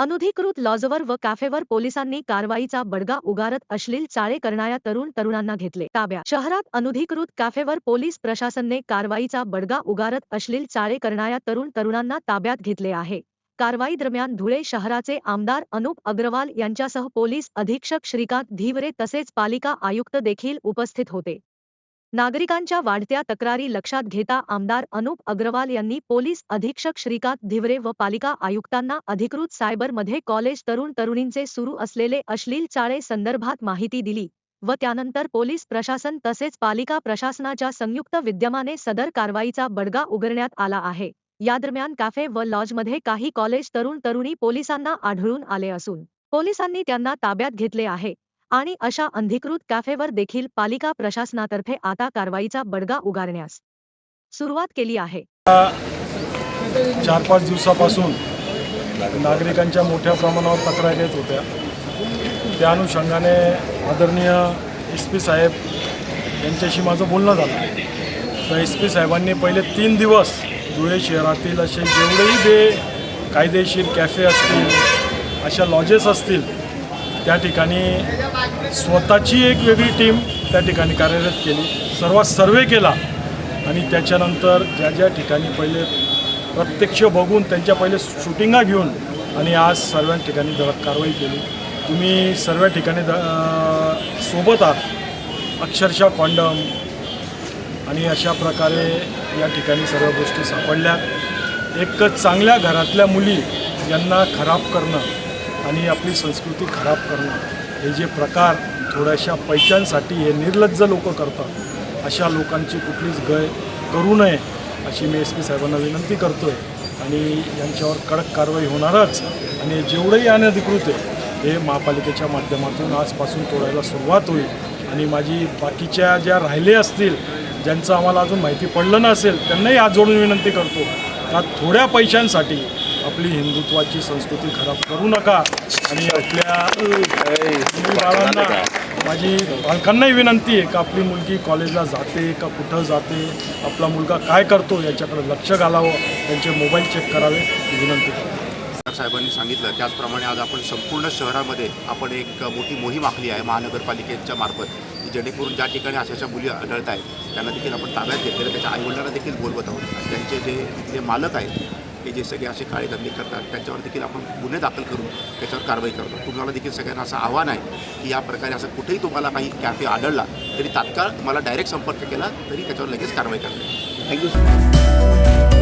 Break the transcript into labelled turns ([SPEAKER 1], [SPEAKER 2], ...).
[SPEAKER 1] अनधिकृत लॉजवर व कॅफेवर पोलिसांनी कारवाईचा बडगा उगारत अश्लील चाळे करणाऱ्या तरुण तरुणांना घेतले. ताब्यात शहरात अनधिकृत कॅफेवर पोलीस प्रशासनने कारवाईचा बडगा उगारत अश्लील चाळे करणाऱ्या तरुण तरुणांना ताब्यात घेतले आहे. कारवाई दरम्यान धुळे शहराचे आमदार अनुप अग्रवाल यांच्यासह पोलीस अधीक्षक श्रीकांत धीवरे तसेच पालिका आयुक्त देखील उपस्थित होते. नागरिकांच्या वाढत्या तक्रारी लक्षात घेता आमदार अनुप अग्रवाल यांनी पोलीस अधीक्षक श्रीकांत धिवरे व पालिका आयुक्तांना अधिकृत सायबरमध्ये कॉलेज तरुण तरुणींचे सुरू असलेले अश्लील चाळे संदर्भात माहिती दिली व त्यानंतर पोलीस प्रशासन तसेच पालिका प्रशासनाच्या संयुक्त विद्यमाने सदर कारवाईचा बडगा उघडण्यात आला आहे. यादरम्यान कॅफे व लॉजमध्ये काही कॉलेज तरुण तरुणी पोलिसांना आढळून आले असून पोलिसांनी त्यांना ताब्यात घेतले आहे. आणि अशा अनधिकृत कॅफेवर देखील पालिका प्रशासनातर्फे आता कारवाईचा बडगा उगारण्यास सुरुवात केली आहे.
[SPEAKER 2] चार पाच दिवसापासून नागरिकांच्या मोठ्या प्रमाणावर तक्रार येत होत्या. त्या अनुषंगाने आदरणीय एस पी साहेब यांच्याशी माझं बोलणं झालं. तर एस पी साहेबांनी पहिले तीन दिवस धुळे शहरातील असे जेवढेही बे कायदेशीर कॅफे असतील अशा लॉजेस असतील त्या ठिकाणी स्वतःची एक वेगळी टीम त्या ठिकाणी कार्यरत केली. सर्वात सर्वे केला. आणि त्याच्यानंतर ज्या ज्या ठिकाणी पहिले प्रत्यक्ष बघून त्यांच्या पहिले शूटिंगा घेऊन आणि आज सर्व ठिकाणी द कारवाई केली. तुम्ही सर्व ठिकाणी द सोबत आहात. अक्षरशः कॉन्डम आणि अशा प्रकारे या ठिकाणी सर्व गोष्टी सापडल्या. एक चांगल्या घरातल्या मुली यांना खराब करणं आणि आपली संस्कृती खराब करणं हे जे प्रकार थोड्याशा पैशांसाठी हे निर्लज्ज लोक करतात अशा लोकांची कुठलीच गय करू नये अशी मी एस पी साहेबांना विनंती करतो आहे आणि यांच्यावर कडक कारवाई होणारच आणि जेवढंही अनधिकृत आहे हे महापालिकेच्या माध्यमातून आजपासून तोडायला सुरुवात होईल. आणि माझी बाकीच्या ज्या राहिले असतील ज्यांचं आम्हाला अजून माहिती पडलं नसेल त्यांनाही आज जोडून विनंती करतो. का थोड्या पैशांसाठी आपली हिंदुत्वाची संस्कृती खराब करू नका. आणि आपल्या बाळांना माझी पालकांनाही विनंती आहे का आपली मुलगी कॉलेजला जाते का कुठं जाते आपला मुलगा काय करतो याच्याकडे लक्ष घालावं त्यांचे मोबाईल चेक करावे विनंती करतो.
[SPEAKER 3] साहेबांनी सांगितलं त्याचप्रमाणे आज आपण संपूर्ण शहरामध्ये आपण एक मोठी मोहीम आखली आहे महानगरपालिकेच्या मार्फत जेणेकरून ज्या ठिकाणी अशा अशा मुली आढळत आहेत त्यांना देखील आपण ताब्यात घेतलेलं त्याच्या आईवडिलांना देखील बोलवत आहोत. त्यांचे जे जे मालक आहेत हे जे सगळे असे काळे धंदे करतात त्यांच्यावर देखील आपण गुन्हे दाखल करून त्याच्यावर कारवाई करतो. तुम्हाला देखील सगळ्यांना असं आव्हान आहे की या प्रकारे असं कुठेही तुम्हाला काही कॅफे आढळला तरी तात्काळ मला डायरेक्ट संपर्क केला तरी त्याच्यावर लगेच कारवाई करणार. थँक्यू